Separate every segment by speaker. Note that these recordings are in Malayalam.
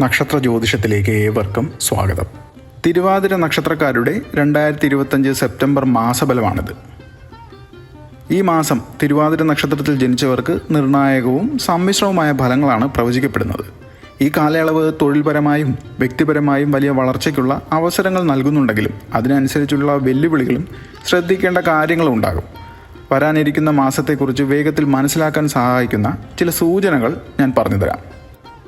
Speaker 1: നക്ഷത്ര ജ്യോതിഷത്തിലേക്ക് ഏവർക്കും സ്വാഗതം. തിരുവാതിര നക്ഷത്രക്കാരുടെ രണ്ടായിരത്തി ഇരുപത്തഞ്ച് സെപ്റ്റംബർ മാസബലമാണിത് ഈ മാസം തിരുവാതിര നക്ഷത്രത്തിൽ ജനിച്ചവർക്ക് നിർണായകവും സമ്മിശ്രവുമായ ഫലങ്ങളാണ് പ്രവചിക്കപ്പെടുന്നത്. ഈ കാലയളവ് തൊഴിൽപരമായും വ്യക്തിപരമായും വലിയ വളർച്ചയ്ക്കുള്ള അവസരങ്ങൾ നൽകുന്നുണ്ടെങ്കിലും അതിനനുസരിച്ചുള്ള വെല്ലുവിളികളും ശ്രദ്ധിക്കേണ്ട കാര്യങ്ങളും ഉണ്ടാകും. വരാനിരിക്കുന്ന മാസത്തെക്കുറിച്ച് വേഗത്തിൽ മനസ്സിലാക്കാൻ സഹായിക്കുന്ന ചില സൂചനകൾ ഞാൻ പറഞ്ഞുതരാം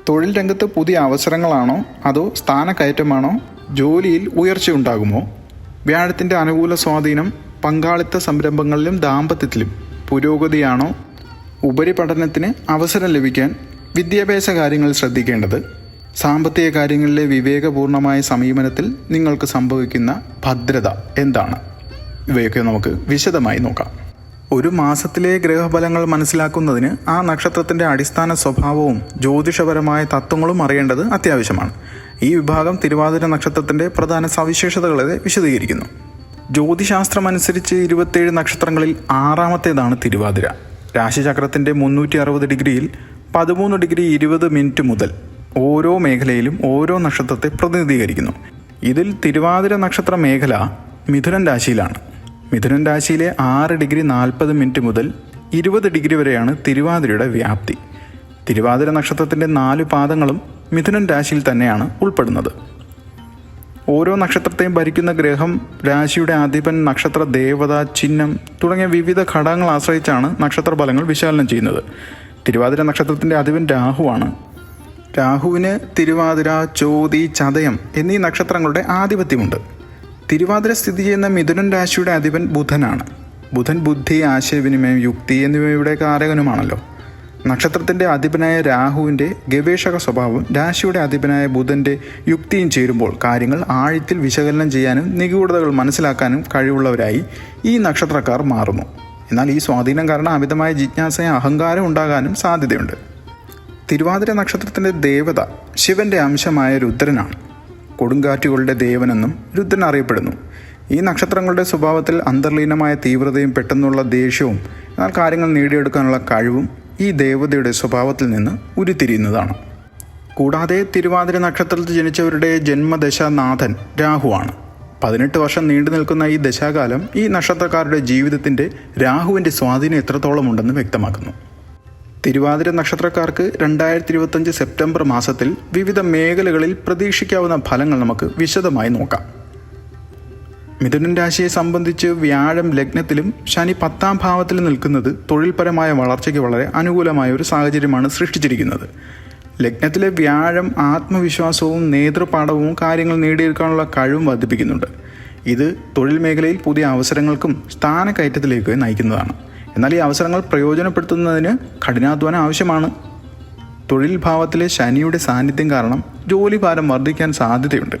Speaker 1: തൊഴിൽ രംഗത്ത് പുതിയ അവസരങ്ങളാണോ? അതോ സ്ഥാനക്കയറ്റമാണോ? ജോലിയിൽ ഉയർച്ചയുണ്ടാകുമോ വ്യാഴത്തിന്റെ അനുകൂല സ്വാധീനം പങ്കാളിത്ത സംരംഭങ്ങളിലും ദാമ്പത്യത്തിലും പുരോഗതിയാണോ? ഉപരിപഠനത്തിന് അവസരം ലഭിക്കാൻ വിദ്യാഭ്യാസ കാര്യങ്ങൾ ശ്രദ്ധിക്കേണ്ടത്. സാമ്പത്തിക കാര്യങ്ങളിലെ വിവേകപൂർണമായ സമീപനത്തിൽ നിങ്ങൾക്ക് സംഭവിക്കുന്ന ഭദ്രത എന്താണ്? ഇവയൊക്കെ നമുക്ക് വിശദമായി നോക്കാം. ഒരു മാസത്തിലെ ഗ്രഹഫലങ്ങൾ മനസ്സിലാക്കുന്നതിന് ആ നക്ഷത്രത്തിന്റെ അടിസ്ഥാന സ്വഭാവവും ജ്യോതിഷപരമായ തത്വങ്ങളും അറിയേണ്ടത് അത്യാവശ്യമാണ്. ഈ വിഭാഗം തിരുവാതിര നക്ഷത്രത്തിന്റെ പ്രധാന സവിശേഷതകളെ വിശദീകരിക്കുന്നു. ജ്യോതിശാസ്ത്രമനുസരിച്ച് ഇരുപത്തേഴ് നക്ഷത്രങ്ങളിൽ ആറാമത്തേതാണ് തിരുവാതിര. രാശിചക്രത്തിന്റെ മുന്നൂറ്റി അറുപത് ഡിഗ്രിയിൽ പതിമൂന്ന് ഡിഗ്രി ഇരുപത് മിനിറ്റ് മുതൽ ഓരോ മേഖലയിലും ഓരോ നക്ഷത്രത്തെ പ്രതിനിധീകരിക്കുന്നു. ഇതിൽ തിരുവാതിര നക്ഷത്ര മേഖല മിഥുനൻ രാശിയിലാണ്. മിഥുനൻ രാശിയിലെ ആറ് ഡിഗ്രി നാൽപ്പത് മിനിറ്റ് മുതൽ ഇരുപത് ഡിഗ്രി വരെയാണ് തിരുവാതിരയുടെ വ്യാപ്തി. തിരുവാതിര നക്ഷത്രത്തിന്റെ നാല് പാദങ്ങളും മിഥുനൻ രാശിയിൽ തന്നെയാണ് ഉൾപ്പെടുന്നത്. ഓരോ നക്ഷത്രത്തെയും ഭരിക്കുന്ന ഗ്രഹം രാശിയുടെ അധിപൻ നക്ഷത്ര ദേവത ചിഹ്നം തുടങ്ങിയ വിവിധ ഘടകങ്ങൾ ആശ്രയിച്ചാണ് നക്ഷത്ര ഫലങ്ങൾ വിശകലനം ചെയ്യുന്നത്. തിരുവാതിര നക്ഷത്രത്തിന്റെ അധിപൻ രാഹുവാണ് രാഹുവിന് തിരുവാതിര ചോതി ചതയം എന്നീ നക്ഷത്രങ്ങളുടെ ആധിപത്യമുണ്ട്. തിരുവാതിര സ്ഥിതി ചെയ്യുന്ന മിഥുനൻ രാശിയുടെ അധിപൻ ബുധനാണ്. ബുധൻ ബുദ്ധി ആശയവിനിമയം യുക്തി എന്നിവയുടെ കാരകനുമാണല്ലോ. നക്ഷത്രത്തിന്റെ അധിപനായ രാഹുവിന്റെ ഗവേഷക സ്വഭാവം രാശിയുടെ അധിപനായ ബുധന്റെ യുക്തിയും ചേരുമ്പോൾ കാര്യങ്ങൾ ആഴത്തിൽ വിശകലനം ചെയ്യാനും നിഗൂഢതകൾ മനസ്സിലാക്കാനും കഴിവുള്ളവരായി ഈ നക്ഷത്രക്കാർ മാറുന്നു. എന്നാൽ ഈ സ്വാധീനം കാരണം അമിതമായ ജിജ്ഞാസയും അഹങ്കാരം ഉണ്ടാകാനും സാധ്യതയുണ്ട്. തിരുവാതിര നക്ഷത്രത്തിന്റെ ദേവത ശിവന്റെ അംശമായ രുദ്രനാണ്. കൊടുങ്കാറ്റുകളുടെ ദേവനെന്നും രുദ്രൻ അറിയപ്പെടുന്നു. ഈ നക്ഷത്രങ്ങളുടെ സ്വഭാവത്തിൽ അന്തർലീനമായ തീവ്രതയും പെട്ടെന്നുള്ള ദേഷ്യവും എന്നാൽ കാര്യങ്ങൾ നേടിയെടുക്കാനുള്ള കഴിവും ഈ ദേവതയുടെ സ്വഭാവത്തിൽ നിന്ന് ഉരുത്തിരിയുന്നതാണ്. കൂടാതെ തിരുവാതിര നക്ഷത്രത്തിൽ ജനിച്ചവരുടെ ജന്മദശാനാഥൻ രാഹുവാണ്. പതിനെട്ട് വർഷം നീണ്ടു നിൽക്കുന്ന ഈ ദശാകാലം ഈ നക്ഷത്രക്കാരുടെ ജീവിതത്തിന്റെ രാഹുവിന്റെ സ്വാധീനം എത്രത്തോളം ഉണ്ടെന്ന് വ്യക്തമാക്കുന്നു. തിരുവാതിര നക്ഷത്രക്കാർക്ക് രണ്ടായിരത്തി ഇരുപത്തഞ്ച് സെപ്റ്റംബർ മാസത്തിൽ വിവിധ മേഖലകളിൽ പ്രതീക്ഷിക്കാവുന്ന ഫലങ്ങൾ നമുക്ക് വിശദമായി നോക്കാം. മിഥുനൻ രാശിയെ സംബന്ധിച്ച് വ്യാഴം ലഗ്നത്തിലും ശനി പത്താം ഭാവത്തിൽ നിൽക്കുന്നത് തൊഴിൽപരമായ വളർച്ചയ്ക്ക് വളരെ അനുകൂലമായ ഒരു സാഹചര്യമാണ് സൃഷ്ടിച്ചിരിക്കുന്നത്. ലഗ്നത്തിലെ വ്യാഴം ആത്മവിശ്വാസവും നേതൃപാഠവും കാര്യങ്ങൾ നേടിയെടുക്കാനുള്ള കഴിവും വർദ്ധിപ്പിക്കുന്നുണ്ട്. ഇത് തൊഴിൽ മേഖലയിൽ പുതിയ അവസരങ്ങൾക്കും സ്ഥാനക്കയറ്റത്തിലേക്ക് നയിക്കുന്നതാണ്. എന്നാൽ ഈ അവസരങ്ങൾ പ്രയോജനപ്പെടുത്തുന്നതിന് കഠിനാധ്വാനം ആവശ്യമാണ്. തൊഴിൽ ഭാവത്തിലെ ശനിയുടെ സാന്നിധ്യം കാരണം ജോലിഭാരം വർദ്ധിക്കാൻ സാധ്യതയുണ്ട്.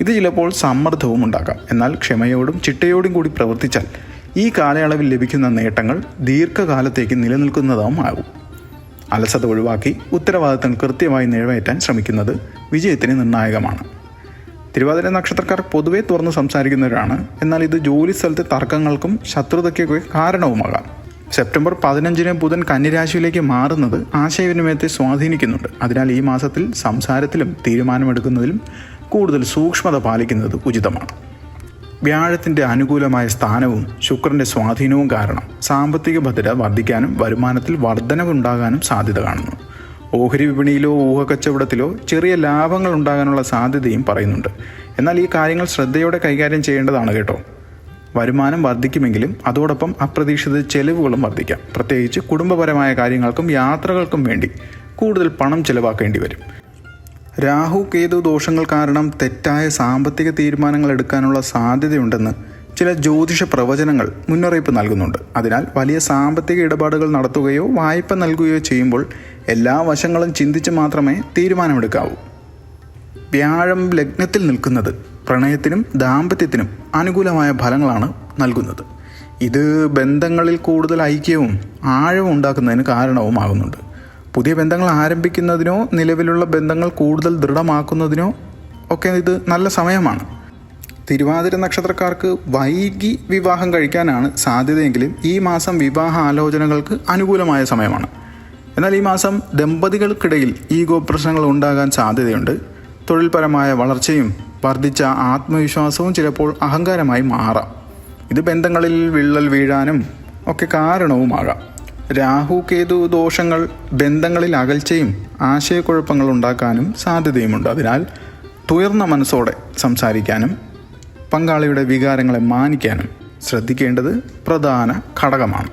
Speaker 1: ഇത് ചിലപ്പോൾ സമ്മർദ്ദവും ഉണ്ടാക്കാം. എന്നാൽ ക്ഷമയോടും ചിട്ടയോടും കൂടി പ്രവർത്തിച്ചാൽ ഈ കാലയളവിൽ ലഭിക്കുന്ന നേട്ടങ്ങൾ ദീർഘകാലത്തേക്ക് നിലനിൽക്കുന്നതാവും ആകും. അലസത ഒഴിവാക്കി ഉത്തരവാദിത്തം കൃത്യമായി നിറവേറ്റാൻ ശ്രമിക്കുന്നത് വിജയത്തിന് നിർണായകമാണ്. തിരുവാതിര നക്ഷത്രക്കാർ പൊതുവേ തുറന്ന് സംസാരിക്കുന്നവരാണ്. എന്നാൽ ഇത് ജോലി സ്ഥലത്തെ തർക്കങ്ങൾക്കും ശത്രുതയ്ക്കൊക്കെ കാരണവുമാകാം. സെപ്റ്റംബർ പതിനഞ്ചിന് ബുധൻ കന്നിരാശിയിലേക്ക് മാറുന്നത് ആശയവിനിമയത്തെ സ്വാധീനിക്കുന്നുണ്ട്. അതിനാൽ ഈ മാസത്തിൽ സംസാരത്തിലും തീരുമാനമെടുക്കുന്നതിലും കൂടുതൽ സൂക്ഷ്മത പാലിക്കുന്നത് ഉചിതമാണ്. വ്യാഴത്തിന്റെ അനുകൂലമായ സ്ഥാനവും ശുക്രന്റെ സ്വാധീനവും കാരണം സാമ്പത്തിക ഭദ്രത വർദ്ധിക്കാനും വരുമാനത്തിൽ വർധനവുണ്ടാകാനും സാധ്യത കാണുന്നു. ഓഹരി വിപണിയിലോ ഊഹക്കച്ചവടത്തിലോ ചെറിയ ലാഭങ്ങൾ ഉണ്ടാകാനുള്ള സാധ്യതയും പറയുന്നുണ്ട്. എന്നാൽ ഈ കാര്യങ്ങൾ ശ്രദ്ധയോടെ കൈകാര്യം ചെയ്യേണ്ടതാണ് കേട്ടോ. വരുമാനം വർദ്ധിക്കുമെങ്കിലും അതോടൊപ്പം അപ്രതീക്ഷിത ചെലവുകളും വർദ്ധിക്കാം. പ്രത്യേകിച്ച് കുടുംബപരമായ കാര്യങ്ങൾക്കും യാത്രകൾക്കും വേണ്ടി കൂടുതൽ പണം ചെലവാക്കേണ്ടി വരും. രാഹു കേതു ദോഷങ്ങൾ കാരണം തെറ്റായ സാമ്പത്തിക തീരുമാനങ്ങൾ എടുക്കാനുള്ള സാധ്യതയുണ്ടെന്ന് ചില ജ്യോതിഷ പ്രവചനങ്ങൾ മുന്നറിയിപ്പ് നൽകുന്നുണ്ട്. അതിനാൽ വലിയ സാമ്പത്തിക ഇടപാടുകൾ നടത്തുകയോ വായ്പ നൽകുകയോ ചെയ്യുമ്പോൾ എല്ലാ വശങ്ങളും ചിന്തിച്ച് മാത്രമേ തീരുമാനമെടുക്കാവൂ. വ്യാഴം ലഗ്നത്തിൽ നിൽക്കുന്നത് പ്രണയത്തിനും ദാമ്പത്യത്തിനും അനുകൂലമായ ഫലങ്ങളാണ് നൽകുന്നത്. ഇത് ബന്ധങ്ങളിൽ കൂടുതൽ ഐക്യവും ആഴവും ഉണ്ടാക്കുന്നതിന് കാരണവുമാകുന്നുണ്ട്. പുതിയ ബന്ധങ്ങൾ ആരംഭിക്കുന്നതിനോ നിലവിലുള്ള ബന്ധങ്ങൾ കൂടുതൽ ദൃഢമാക്കുന്നതിനോ ഒക്കെ ഇത് നല്ല സമയമാണ്. തിരുവാതിര നക്ഷത്രക്കാർക്ക് വൈകി വിവാഹം കഴിക്കാനാണ് സാധ്യതയെങ്കിലും ഈ മാസം വിവാഹ ആലോചനകൾക്ക് അനുകൂലമായ സമയമാണ്. എന്നാൽ ഈ മാസം ദമ്പതികൾക്കിടയിൽ ഈഗോ പ്രശ്നങ്ങൾ ഉണ്ടാകാൻ സാധ്യതയുണ്ട്. തൊഴിൽപരമായ വളർച്ചയും വർദ്ധിച്ച ആത്മവിശ്വാസവും ചിലപ്പോൾ അഹങ്കാരമായി മാറാം. ഇത് ബന്ധങ്ങളിൽ വിള്ളൽ വീഴാനും ഒക്കെ കാരണവുമാകാം. രാഹു കേതു ദോഷങ്ങൾ ബന്ധങ്ങളിൽ അകൽച്ചയും ആശയക്കുഴപ്പങ്ങൾ ഉണ്ടാക്കാനും സാധ്യതയുമുണ്ട്. അതിനാൽ തുയർന്ന മനസ്സോടെ സംസാരിക്കാനും പങ്കാളിയുടെ വികാരങ്ങളെ മാനിക്കാനും ശ്രദ്ധിക്കേണ്ടത് പ്രധാന ഘടകമാണ്.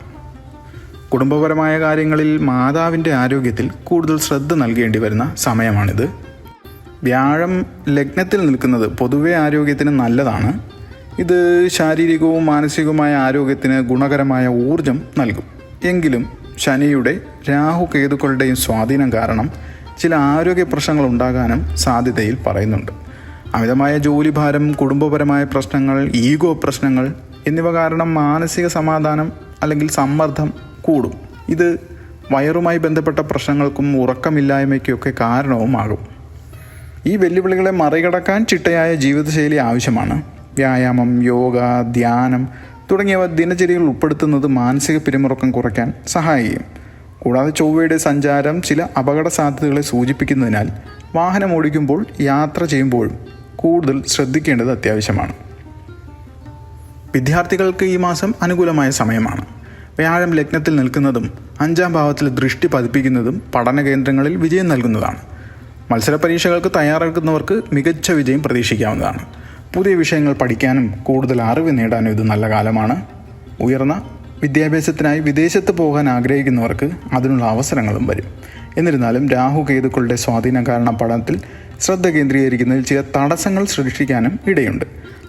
Speaker 1: കുടുംബപരമായ കാര്യങ്ങളിൽ മാതാവിന്റെ ആരോഗ്യത്തിൽ കൂടുതൽ ശ്രദ്ധ നൽകേണ്ടി വരുന്ന സമയമാണിത്. വ്യാഴം ലഗ്നത്തിൽ നിൽക്കുന്നത് പൊതുവെ ആരോഗ്യത്തിന് നല്ലതാണ്. ഇത് ശാരീരികവും മാനസികവുമായ ആരോഗ്യത്തിന് ഗുണകരമായ ഊർജം നൽകും. എങ്കിലും ശനിയുടെ രാഹു കേതുക്കളുടെയും സ്വാധീനം കാരണം ചില ആരോഗ്യ പ്രശ്നങ്ങൾ ഉണ്ടാകാനും സാധ്യതയിൽ പറയുന്നുണ്ട്. അമിതമായ ജോലിഭാരം കുടുംബപരമായ പ്രശ്നങ്ങൾ ഈഗോ പ്രശ്നങ്ങൾ എന്നിവ കാരണം മാനസിക സമാധാനം അല്ലെങ്കിൽ സമ്മർദ്ദം കൂടും. ഇത് വയറുമായി ബന്ധപ്പെട്ട പ്രശ്നങ്ങൾക്കും ഉറക്കമില്ലായ്മയ്ക്കൊക്കെ കാരണവുമാകും. ഈ വെല്ലുവിളികളെ മറികടക്കാൻ ചിട്ടയായ ജീവിതശൈലി ആവശ്യമാണ്. വ്യായാമം യോഗ ധ്യാനം തുടങ്ങിയവ ദിനചര്യകൾ ഉൾപ്പെടുത്തുന്നത് മാനസിക പിരിമുറുക്കം കുറയ്ക്കാൻ സഹായിക്കും. കൂടാതെ ചൊവ്വയുടെ സഞ്ചാരം ചില അപകട സാധ്യതകളെ സൂചിപ്പിക്കുന്നതിനാൽ വാഹനം ഓടിക്കുമ്പോൾ യാത്ര ചെയ്യുമ്പോഴും കൂടുതൽ ശ്രദ്ധിക്കേണ്ടത് അത്യാവശ്യമാണ്. വിദ്യാർത്ഥികൾക്ക് ഈ മാസം അനുകൂലമായ സമയമാണ്. വ്യാഴം ലഗ്നത്തിൽ നിൽക്കുന്നതും അഞ്ചാം ഭാവത്തിൽ ദൃഷ്ടി പതിപ്പിക്കുന്നതും പഠന കേന്ദ്രങ്ങളിൽ വിജയം നൽകുന്നതാണ്. മത്സര പരീക്ഷകൾക്ക് തയ്യാറെടുക്കുന്നവർക്ക് മികച്ച വിജയം പ്രതീക്ഷിക്കാവുന്നതാണ്. പുതിയ വിഷയങ്ങൾ പഠിക്കാനും കൂടുതൽ അറിവ് നേടാനും ഇത് നല്ല കാലമാണ്. ഉയർന്ന വിദ്യാഭ്യാസത്തിനായി വിദേശത്ത് പോകാൻ ആഗ്രഹിക്കുന്നവർക്ക് അതിനുള്ള അവസരങ്ങളും വരും. എന്നിരുന്നാലും രാഹു കേതുക്കളുടെ സ്വാധീനം കാരണം പഠനത്തിൽ ശ്രദ്ധ കേന്ദ്രീകരിക്കുന്നതിൽ ചില തടസ്സങ്ങൾ സൃഷ്ടിക്കാനും ഇടയുണ്ട്.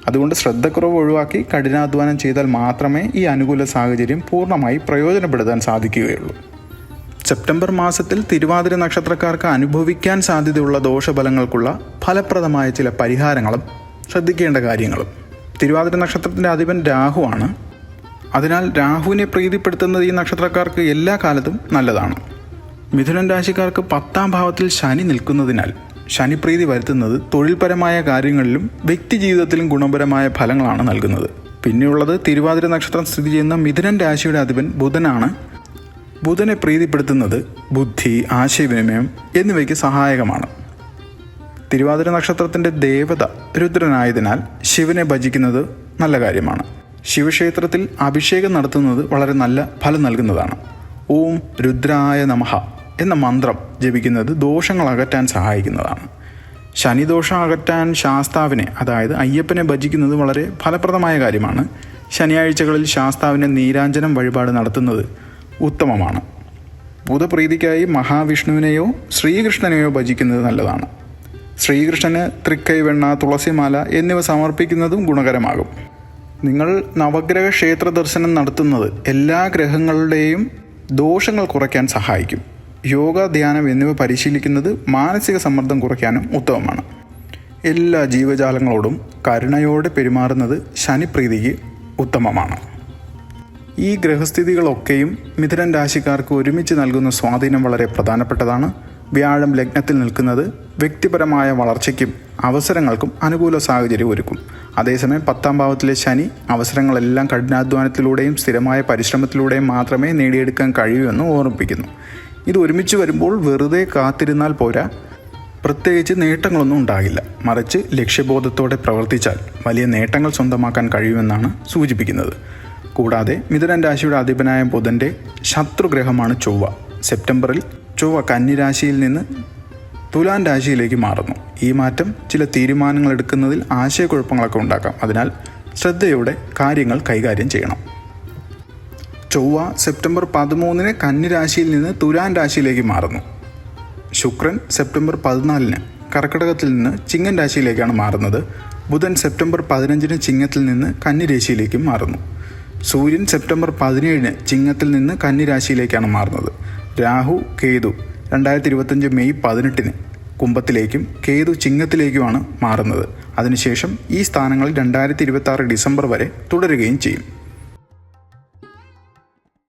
Speaker 1: അതുകൊണ്ട് ശ്രദ്ധക്കുറവ് ഒഴിവാക്കി കഠിനാധ്വാനം ചെയ്താൽ മാത്രമേ ഈ അനുകൂല സാഹചര്യം പൂർണമായി പ്രയോജനപ്പെടുത്താൻ സാധിക്കുകയുള്ളൂ. സെപ്റ്റംബർ മാസത്തിൽ തിരുവാതിര നക്ഷത്രക്കാർക്ക് അനുഭവിക്കാൻ സാധ്യതയുള്ള ദോഷഫലങ്ങൾക്കുള്ള ഫലപ്രദമായ ചില പരിഹാരങ്ങളും ശ്രദ്ധിക്കേണ്ട കാര്യങ്ങളും. തിരുവാതിര നക്ഷത്രത്തിന്റെ അധിപൻ രാഹുവാണ് അതിനാൽ രാഹുവിനെ പ്രീതിപ്പെടുത്തുന്നത് ഈ നക്ഷത്രക്കാർക്ക് എല്ലാ കാലത്തും നല്ലതാണ്. മിഥുനൻ രാശിക്കാർക്ക് പത്താം ഭാവത്തിൽ ശനി നിൽക്കുന്നതിനാൽ ശനിപ്രീതി വരുത്തുന്നത് തൊഴിൽപരമായ കാര്യങ്ങളിലും വ്യക്തി ജീവിതത്തിലും ഗുണപരമായ ഫലങ്ങളാണ് നൽകുന്നത്. പിന്നെയുള്ളത് തിരുവാതിര നക്ഷത്രം സ്ഥിതി ചെയ്യുന്ന മിഥുനൻ രാശിയുടെ അധിപൻ ബുധനാണ്. ബുധനെ പ്രീതിപ്പെടുത്തുന്നത് ബുദ്ധി ആശയവിനിമയം എന്നിവയ്ക്ക് സഹായകമാണ്. തിരുവാതിര നക്ഷത്രത്തിന്റെ ദേവത രുദ്രനായതിനാൽ ശിവനെ ഭജിക്കുന്നത് നല്ല കാര്യമാണ്. ശിവക്ഷേത്രത്തിൽ അഭിഷേകം നടത്തുന്നത് വളരെ നല്ല ഫലം നൽകുന്നതാണ്. ഓം രുദ്രായ നമഹ എന്ന മന്ത്രം ജപിക്കുന്നത് ദോഷങ്ങൾ അകറ്റാൻ സഹായിക്കുന്നതാണ്. ശനിദോഷം അകറ്റാൻ ശാസ്താവിനെ അതായത് അയ്യപ്പനെ ഭജിക്കുന്നത് വളരെ ഫലപ്രദമായ കാര്യമാണ്. ശനിയാഴ്ചകളിൽ ശാസ്താവിനെ നീരാഞ്ജനം വഴിപാട് നടത്തുന്നത് ഉത്തമമാണ്. ബുധപ്രീതിക്കായി മഹാവിഷ്ണുവിനെയോ ശ്രീകൃഷ്ണനെയോ ഭജിക്കുന്നത് നല്ലതാണ്. ശ്രീകൃഷ്ണന് തൃക്കൈ വെണ്ണ തുളസിമാല എന്നിവ സമർപ്പിക്കുന്നതും ഗുണകരമാകും. നിങ്ങൾ നവഗ്രഹ ക്ഷേത്ര ദർശനം നടത്തുന്നത് എല്ലാ ഗ്രഹങ്ങളുടെയും ദോഷങ്ങൾ കുറയ്ക്കാൻ സഹായിക്കും. യോഗ ധ്യാനം എന്നിവ പരിശീലിക്കുന്നത് മാനസിക സമ്മർദ്ദം കുറയ്ക്കാനും ഉത്തമമാണ്. എല്ലാ ജീവജാലങ്ങളോടും കരുണയോടെ പെരുമാറുന്നത് ശനിപ്രീതിക്ക് ഉത്തമമാണ്. ഈ ഗ്രഹസ്ഥിതികളൊക്കെയും മിഥുനൻ രാശിക്കാർക്ക് ഒരുമിച്ച് നൽകുന്ന സ്വാധീനം വളരെ പ്രധാനപ്പെട്ടതാണ്. വ്യാഴം ലഗ്നത്തിൽ നിൽക്കുന്നത് വ്യക്തിപരമായ വളർച്ചയ്ക്കും അവസരങ്ങൾക്കും അനുകൂല സാഹചര്യം ഒരുക്കും. അതേസമയം പത്താം ഭാവത്തിലെ ശനി അവസരങ്ങളെല്ലാം കഠിനാധ്വാനത്തിലൂടെയും സ്ഥിരമായ പരിശ്രമത്തിലൂടെയും മാത്രമേ നേടിയെടുക്കാൻ കഴിയൂ എന്ന് ഓർമ്മിപ്പിക്കുന്നു. ഇത് ഒരുമിച്ച് വരുമ്പോൾ വെറുതെ കാത്തിരുന്നാൽ പോരാ. പ്രത്യേകിച്ച് നേട്ടങ്ങളൊന്നും ഉണ്ടാകില്ല. മറിച്ച് ലക്ഷ്യബോധത്തോടെ പ്രവർത്തിച്ചാൽ വലിയ നേട്ടങ്ങൾ സ്വന്തമാക്കാൻ കഴിയുമെന്നാണ് സൂചിപ്പിക്കുന്നത്. കൂടാതെ മിഥുനൻ രാശിയുടെ അധിപനായ ബുധന്റെ ശത്രുഗ്രഹമാണ് ചൊവ്വ. സെപ്റ്റംബറിൽ ചൊവ്വ കന്നിരാശിയിൽ നിന്ന് തുലാൻ രാശിയിലേക്ക് മാറുന്നു. ഈ മാറ്റം ചില തീരുമാനങ്ങൾ എടുക്കുന്നതിൽ ആശയക്കുഴപ്പങ്ങളൊക്കെ ഉണ്ടാക്കാം. അതിനാൽ ശ്രദ്ധയോടെ കാര്യങ്ങൾ കൈകാര്യം ചെയ്യണം. ചൊവ്വ സെപ്റ്റംബർ പതിമൂന്നിന് കന്നിരാശിയിൽ നിന്ന് തുലാൻ രാശിയിലേക്ക് മാറുന്നു. ശുക്രൻ സെപ്റ്റംബർ പതിനാലിന് കർക്കിടകത്തിൽ നിന്ന് ചിങ്ങൻ രാശിയിലേക്കാണ് മാറുന്നത്. ബുധൻ സെപ്റ്റംബർ പതിനഞ്ചിന് ചിങ്ങത്തിൽ നിന്ന് കന്നിരാശിയിലേക്കും മാറുന്നു. സൂര്യൻ സെപ്റ്റംബർ പതിനേഴിന് ചിങ്ങത്തിൽ നിന്ന് കന്നിരാശിയിലേക്കാണ് മാറുന്നത്. രാഹു കേതു രണ്ടായിരത്തി ഇരുപത്തഞ്ച് മെയ് പതിനെട്ടിന് കുംഭത്തിലേക്കും കേതു ചിങ്ങത്തിലേക്കുമാണ് മാറുന്നത്. അതിനുശേഷം ഈ സ്ഥാനങ്ങൾ രണ്ടായിരത്തി ഇരുപത്തി ഡിസംബർ വരെ തുടരുകയും ചെയ്യും.